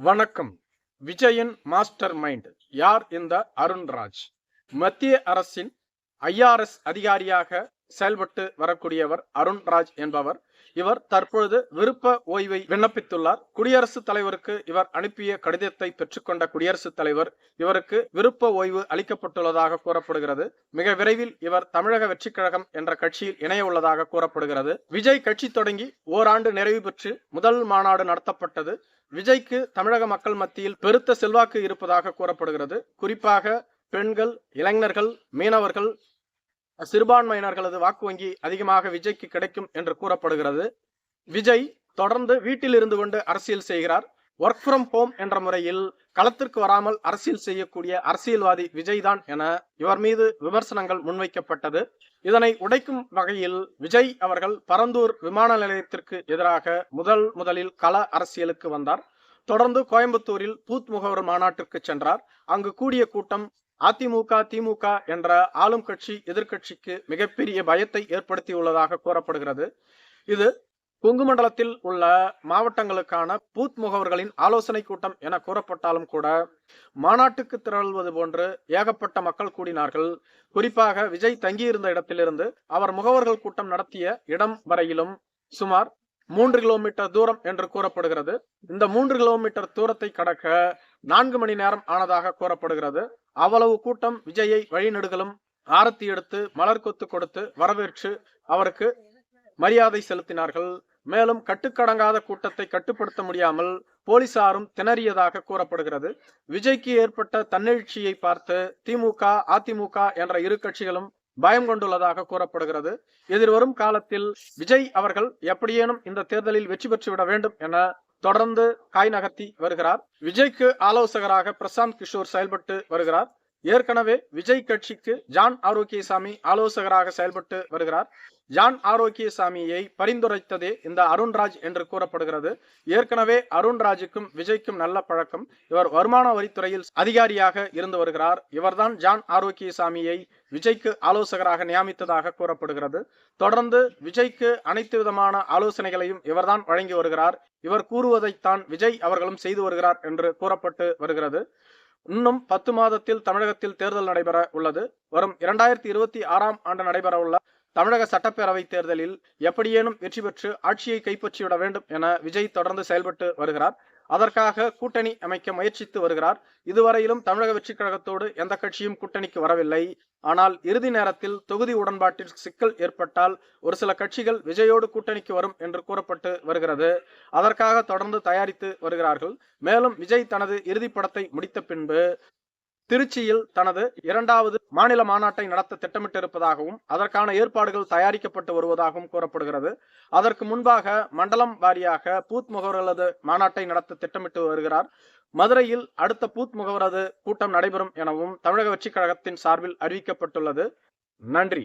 வணக்கம். Vijayan master mind. யார் இந்த அருண்ராஜ்? மத்திய அரசின் ஐஆர்எஸ் அதிகாரியாக செயல்பட்டு வரக்கூடியவர் அருண்ராஜ் என்பவர். இவர் தற்பொழுது விருப்ப ஓய்வை விண்ணப்பித்துள்ளார். குடியரசுத் தலைவருக்கு இவர் அனுப்பிய கடிதத்தை பெற்றுக்கொண்ட குடியரசுத் தலைவர் இவருக்கு விருப்ப ஓய்வு அளிக்கப்பட்டுள்ளதாக கூறப்படுகிறது. மிக விரைவில் இவர் தமிழக வெற்றிக் கழகம் என்ற கட்சியில் இணைய உள்ளதாக கூறப்படுகிறது. விஜய் கட்சி தொடங்கி ஓராண்டு நிறைவு பெற்று முதல் மாநாடு நடத்தப்பட்டது. விஜய்க்கு தமிழக மக்கள் மத்தியில் பெருத்த செல்வாக்கு இருப்பதாக கூறப்படுகிறது. குறிப்பாக பெண்கள் இளைஞர்கள் மீனவர்கள் சிறுபான்மையினர்களது வாக்கு வங்கி அதிகமாக விஜய்க்கு கிடைக்கும் என்று கூறப்படுகிறது. விஜய் தொடர்ந்து வீட்டில் இருந்து கொண்டு அரசியல் செய்கிறார். ஒர்க் ஃப்ரம் ஹோம் என்ற முறையில் களத்திற்கு வராமல் அரசியல் செய்யக்கூடிய அரசியல்வாதி விஜய் தான் என இவர் மீது விமர்சனங்கள் முன்வைக்கப்பட்டது. இதனை உடைக்கும் வகையில் விஜய் அவர்கள் பரந்தூர் விமான நிலையத்திற்கு எதிராக முதல் முதலில் கள அரசியலுக்கு வந்தார். தொடர்ந்து கோயம்புத்தூரில் பூத் முகவர் மாநாட்டிற்கு சென்றார். அங்கு கூடிய கூட்டம் அதிமுக திமுக என்ற ஆளும் கட்சி எதிர்கட்சிக்கு மிகப்பெரிய பயத்தை ஏற்படுத்தியுள்ளதாக கூறப்படுகிறது. இது கொங்கு மண்டலத்தில் உள்ள மாவட்டங்களுக்கான பூத் முகவர்களின் ஆலோசனை கூட்டம் என கூறப்பட்டாலும் கூட மாநாட்டுக்கு திரள்வது போன்று ஏகப்பட்ட மக்கள் கூடினார்கள். குறிப்பாக விஜய் தங்கியிருந்த இடத்திலிருந்து அவர் முகவர்கள் கூட்டம் நடத்திய இடம் வரையிலும் சுமார் மூன்று கிலோமீட்டர் தூரம் என்று கூறப்படுகிறது. இந்த மூன்று கிலோமீட்டர் தூரத்தை கடக்க நான்கு மணி நேரம் ஆனதாக கூறப்படுகிறது. அவ்வளவு கூட்டம் விஜயை வழிநடுகளும் ஆரத்தி எடுத்து மலர் கொத்து கொடுத்து வரவேற்று அவருக்கு மரியாதை செலுத்தினார்கள். மேலும் கட்டுக்கடங்காத கூட்டத்தை கட்டுப்படுத்த முடியாமல் போலீசாரும் திணறியதாக கூறப்படுகிறது. விஜய்க்கு ஏற்பட்ட தன்னெழுச்சியை பார்த்து திமுக அதிமுக என்ற இரு கட்சிகளும் பயம் கொண்டுள்ளதாக கூறப்படுகிறது. எதிர்வரும் காலத்தில் விஜய் அவர்கள் எப்படியேனும் இந்த தேர்தலில் வெற்றி பெற்றுவிட வேண்டும் என தொடர்ந்து காய் நகர்த்தி வருகிறார். விஜய்க்கு ஆலோசகராக பிரசாந்த் கிஷோர் செயல்பட்டு வருகிறார். ஏற்கனவே விஜய் கட்சிக்கு ஜான் ஆரோக்கியசாமி ஆலோசகராக செயல்பட்டு வருகிறார். ஜான் ஆரோக்கியசாமியை பரிந்துரைத்ததே இந்த அருண்ராஜ் என்று கூறப்படுகிறது. ஏற்கனவே அருண்ராஜுக்கும் விஜய்க்கும் நல்ல பழக்கம். இவர் வருமான வரித்துறையில் அதிகாரியாக இருந்து வருகிறார். இவர்தான் ஜான் ஆரோக்கியசாமியை விஜய்க்கு ஆலோசகராக நியமித்ததாக கூறப்படுகிறது. தொடர்ந்து விஜய்க்கு அனைத்து விதமான ஆலோசனைகளையும் இவர்தான் வழங்கி வருகிறார். இவர் கூறுவதைத்தான் விஜய் அவர்களும் செய்து வருகிறார் என்று கூறப்பட்டு வருகிறது. இன்னும் பத்து மாதத்தில் தமிழகத்தில் தேர்தல் நடைபெற உள்ளது. வரும் இரண்டாயிரத்தி இருபத்தி ஆறாம் ஆண்டு நடைபெற உள்ள தமிழக சட்டப்பேரவை தேர்தலில் எப்படியேனும் வெற்றி பெற்று ஆட்சியை கைப்பற்றிவிட வேண்டும் என விஜய் தொடர்ந்து செயல்பட்டு வருகிறார். அதற்காக கூட்டணி அமைக்க முயற்சித்து வருகிறார். இதுவரையிலும் தமிழக வெற்றிக் கழகத்தோடு எந்த கட்சியும் கூட்டணிக்கு வரவில்லை. ஆனால் இறுதி நேரத்தில் தொகுதி உடன்பாட்டில் சிக்கல் ஏற்பட்டால் ஒரு சில கட்சிகள் விஜயோடு கூட்டணிக்கு வரும் என்று கூறப்பட்டு வருகிறது. அதற்காக தொடர்ந்து தயாரித்து வருகிறார்கள். மேலும் விஜய் தனது இறுதி படத்தை முடித்த பின்பு திருச்சியில் தனது இரண்டாவது மாநில மாநாட்டை நடத்த திட்டமிட்டிருப்பதாகவும் அதற்கான ஏற்பாடுகள் தயாரிக்கப்பட்டு வருவதாகவும் கூறப்படுகிறது. அதற்கு முன்பாக மண்டலம் வாரியாக பூத் முகவர்களது மாநாட்டை நடத்த திட்டமிட்டு வருகிறார். மதுரையில் அடுத்த பூத் முகவரது கூட்டம் நடைபெறும் எனவும் தமிழக வெற்றிக் கழகத்தின் சார்பில் அறிவிக்கப்பட்டுள்ளது. நன்றி.